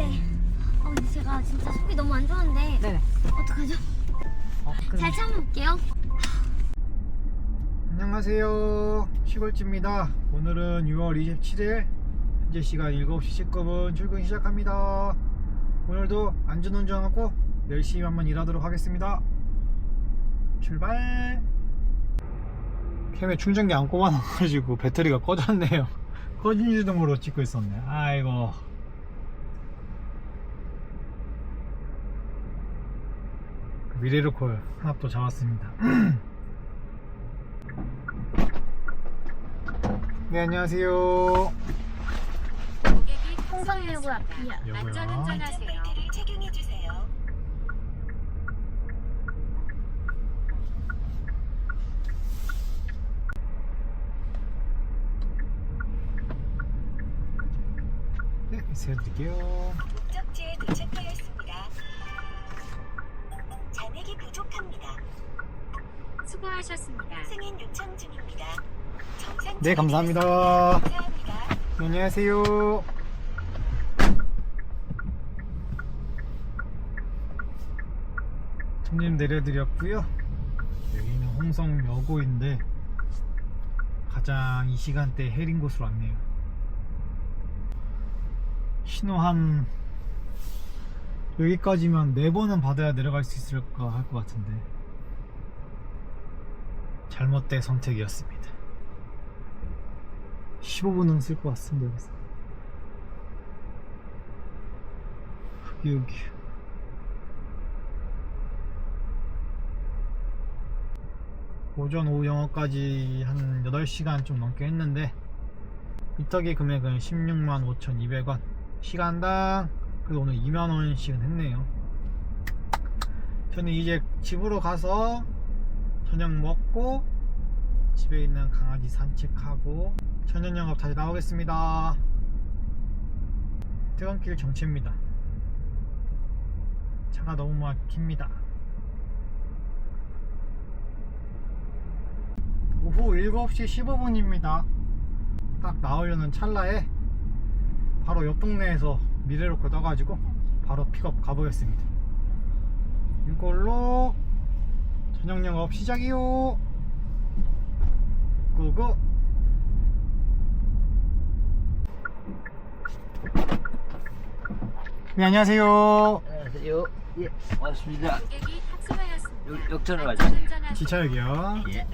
네. 어, 제가 진짜 속이 너무 안 좋은데 네네. 어떡하죠? 어, 그럼 잘 참아볼게요. 안녕하세요 시골집입니다 오늘은 6월 27일 현재 시간 7시 19분 출근 시작합니다 오늘도 안전운전하고 열심히 한번 일하도록 하겠습니다 출발 캠에 충전기 안 꼽아놔가지고 배터리가 꺼졌네요 꺼진 자동으로 찍고 있었네 아이고 미래로콜 하나 또 잡았습니다 네 안녕하세요 홍성일고 앞이야. 여보요 벨트를 착용해 주세요. 네 세워드릴게요 목적지에 도착하였습니다. 수고하셨습니다. 승인 요청 중입니다. 정상 네 감사합니다 감사합니다. 안녕하세요 손님 내려드렸고요 여기는 홍성여고인데 가장 이 시간대 해린 곳으로 왔네요 신호 한 여기까지면 네 번은 받아야 내려갈 수 있을까 할 것 같은데 잘못된 선택이었습니다. 15분은 쓸 것 같습니다 여기서. 여기 오전 오후 영어까지 한 8시간 좀 넘게 했는데 이따기 금액은 16만 5,200원. 시간당 그래도 오늘 2만원씩은 했네요. 저는 이제 집으로 가서 저녁 먹고 집에 있는 강아지 산책하고 저녁 영업 다시 나오겠습니다. 퇴근길 정체입니다. 차가 너무 막힙니다. 오후 7시 15분입니다. 딱 나오려는 찰나에 바로 옆 동네에서 미래로코 떠가지고 바로 픽업 가보겠습니다. 이걸로 저녁 영업 시작이요 고고 네 안녕하세요 안녕하세요. 예, 탑승하였습니다. 역- 역전을 가자. 지차역이요 예.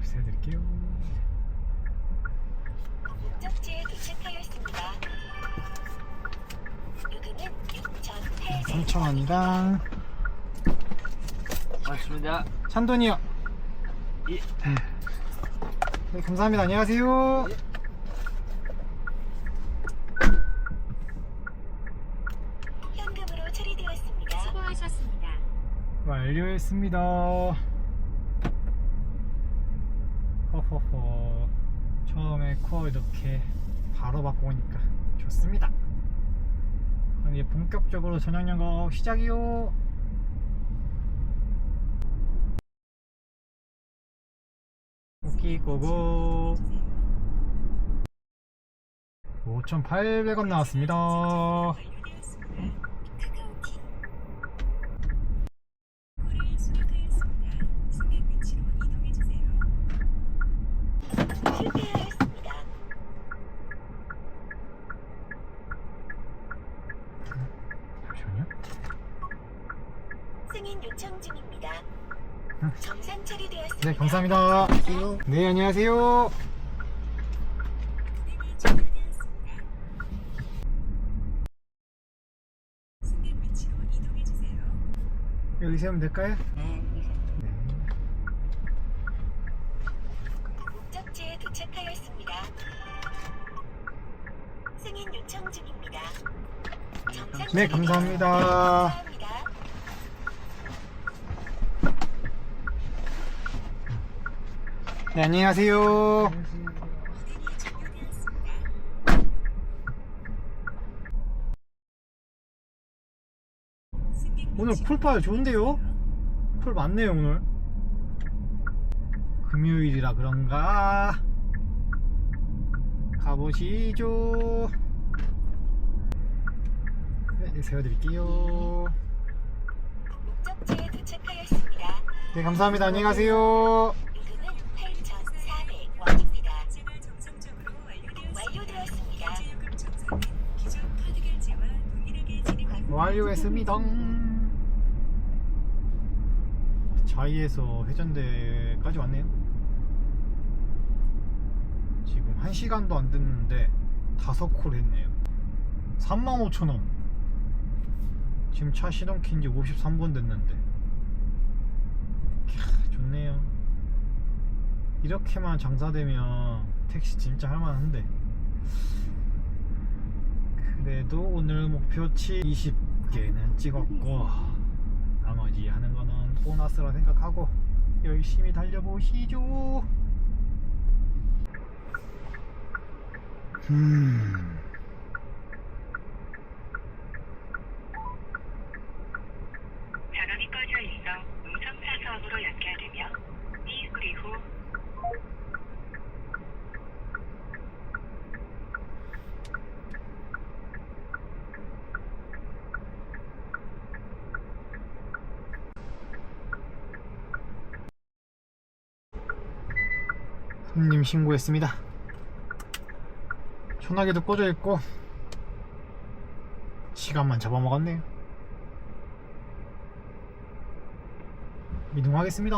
네 해드릴게요 목적지에 도착하였습니다. 요금은 6,800원. 3,000원이랑 고맙습니다. 찬돈이요 예. 네 감사합니다 안녕하세요 현금으로 처리되었습니다. 수고하셨습니다. 완료했습니다 허허허. 처음에 코어 이렇게 바로 바꾸니까 좋습니다. 그럼 이제 본격적으로 저녁 영업 시작이요. 오키 고고. 5,800원 나왔습니다 카카오티. 코를 수락하였습니다. 승객 위치로 이동해 주세요. 실패하였습니다. 승인 요청 중입니다. 정상 처리되었습니다. 네, 감사합니다. 네, 안녕하세요. 여기 세우면 될까요? 네. 네. 목적지에 도착하였습니다. 승인 요청 중입니다. 네. 감사합니다. 감사합니다. 네, 안녕하세요. 오늘 쿨파요 좋은데요? 쿨 많네요, 오늘. 금요일이라 그런가? 가보시죠. 네, 세워드릴게요. 목적지에 도착하였습니다. 네, 감사합니다. 안녕히 가세요. 완료했습니다. 자이에서 해전대까지 왔네요. 지금 1시간도 안 됐는데 다섯 콜 했네요. 35,000원. 지금 차 시동 킨지 53분 됐는데. 캬, 좋네요. 이렇게만 장사되면 택시 진짜 할만한데. 그래도 오늘 목표치 20 개는 찍었고 나머지 하는 거는 보너스라 생각하고 열심히 달려보시죠. 음. 전원이 꺼져 있어 음성 사서함으로 연결되며 이 소리 후 손님 신고했습니다. 전화기도 꺼져 있고 시간만 잡아먹었네요. 이동하겠습니다.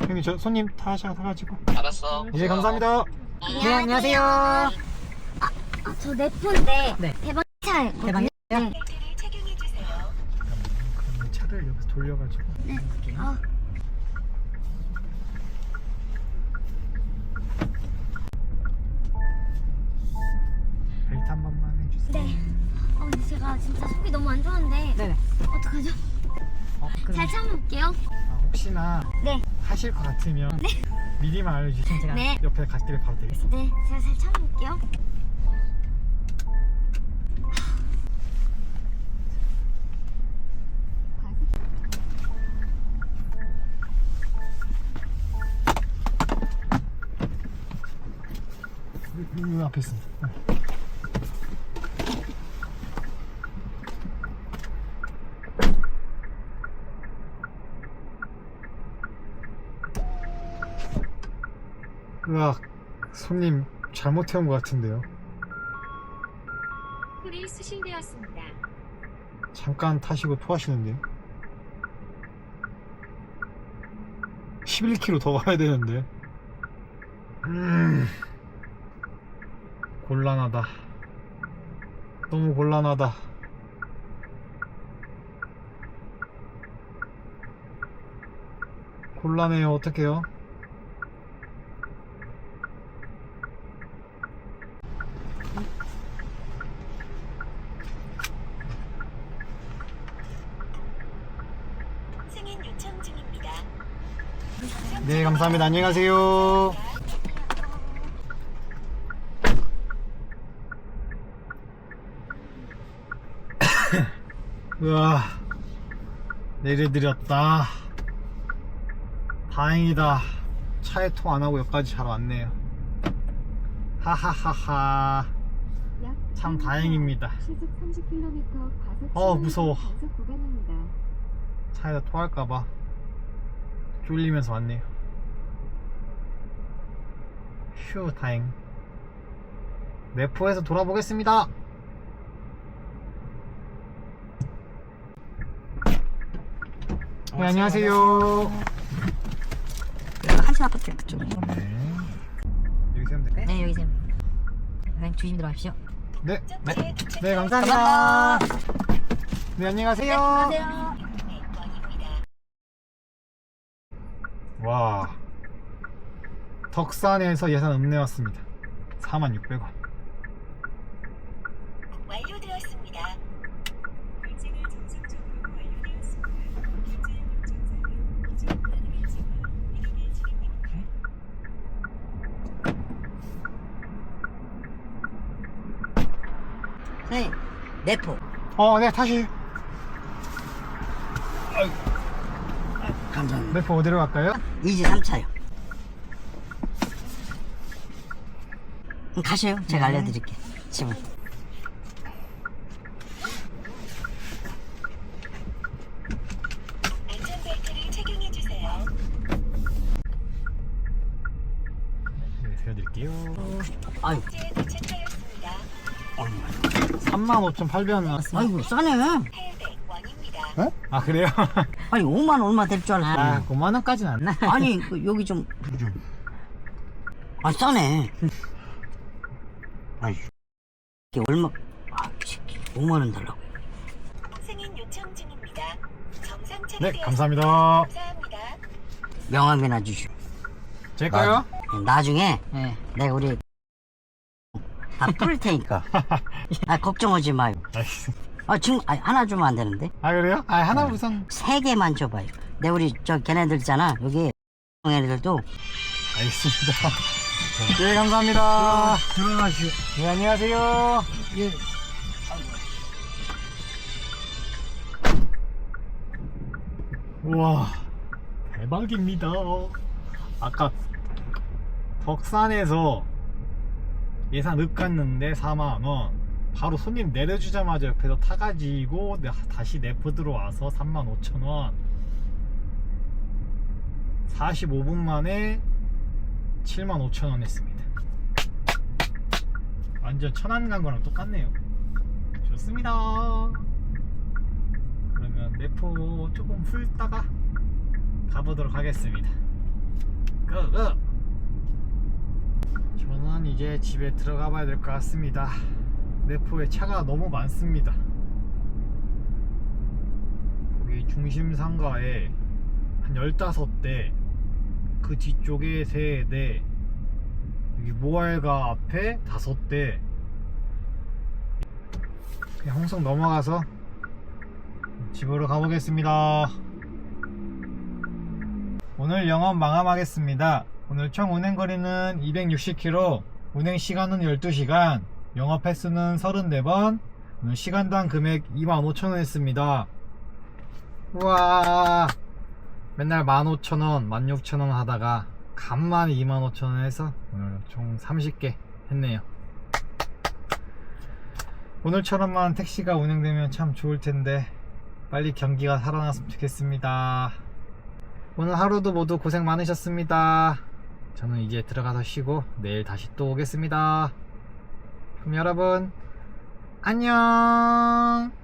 형님 저 손님 타셔가지고 알았어. 예 감사합니다. 네, 안녕하세요. 아, 아, 저 네포인데 네. 대박 차였거든요. 대박이요? 네. 차를 여기서 돌려가지고 네. 아, 벨트 한 번만 해주세요. 네. 어, 근데 제가 진짜 속이 너무 안 좋은데 네네. 어떡하죠? 어, 그럼 잘 참아볼게요. 아, 혹시나 네. 하실 것 같으면 미리만 알려주시면 제가 네. 옆에 갓길에 바로 되겠습니다. 네, 제가 잘 참아볼게요. 이 앞에 있습니다. 네. 으악, 손님 잘못 태운 것 같은데요. 콜이 수신되었습니다. 잠깐 타시고 토하시는데요. 11km 더 가야 되는데. 음, 곤란하다. 너무 곤란하다. 곤란해요. 어떡해요? 네, 감사합니다. 안녕히 가세요. 우와, 내려드렸다. 다행이다. 차에 토안 하고 여기까지 잘 왔네요. 하하하하. 참 다행입니다. 시속 30km 과속 어, 무서워. 차에다 토할까봐 쫄리면서 왔네요. 휴, 다행. 내포해서 돌아보겠습니다. 네, 안녕하세요. 한시 아파트 그쪽. 네. 여기 세면 될까요? 네, 여기 쌤. 선생님 조심 들어가십시오. 네. 네. 네, 감사합니다. 네, 안녕하세요. 와. 덕산에서 예산 읍내 왔습니다. 46,000원. 내포. 어, 네, 다시. 감사합니다. 내포 어디로 갈까요? 2지 3차요. 가세요. 제가 알려드릴게요. 집은. 안전벨트를 착용해 주세요. 네, 세워드릴게요. 아유, 도착하였습니다. 35,800원. 아이고, 싸네. 800원입니다. 어? 아, 그래요? 아니, 5만 얼마 될줄 아, 알았네. 5만원까지는 안 나. 아니, 그, 여기 좀. 아, 싸네. 아이, 이게 얼마, 아, 새끼, 5만 원 달라고. 승인 요청 중입니다. 정상 네, 처리되었습니다. 감사합니다. 감사합니다. 명함이나 주시오. 제 거요? 나중에, 내가 우리, 다 뿌릴 테니까. 아, 걱정하지 마요. 알겠습니다. 아, 지금, 아, 하나 주면 안 되는데? 아, 그래요? 아, 하나 우선. 세 개만 줘봐요. 내 우리 저 걔네들 있잖아. 여기 애들도 알겠습니다. 네, 감사합니다. 들어가시오. 네, 안녕하세요. 예. 우와, 대박입니다. 아까 덕산에서 예산 읍 갔는데 4만원. 바로 손님 내려주자마자 옆에서 타가지고 내- 다시 내포 들어와서 35,000원. 45분 만에 75,000원 했습니다. 완전 천안 간 거랑 똑같네요. 좋습니다. 그러면 내포 조금 풀다가 가보도록 하겠습니다. 고고! 저는 이제 집에 들어가 봐야 될 것 같습니다. 내포에 차가 너무 많습니다. 거기 중심 상가에 한 15대, 그 뒤쪽에 3대, 여기 모알가 앞에 5대, 그냥 홍성 넘어가서 집으로 가보겠습니다. 오늘 영업 마감하겠습니다. 오늘 총 운행거리는 260km, 운행 시간은 12시간, 영업 횟수는 34번, 오늘 시간당 금액 25,000원 했습니다. 우와, 맨날 15,000원, 16,000원 하다가 간만에 25,000원 해서 오늘 총 30개 했네요. 오늘처럼만 택시가 운행되면 참 좋을 텐데 빨리 경기가 살아났으면 좋겠습니다. 오늘 하루도 모두 고생 많으셨습니다. 저는 이제 들어가서 쉬고 내일 다시 또 오겠습니다. 그럼 여러분 안녕.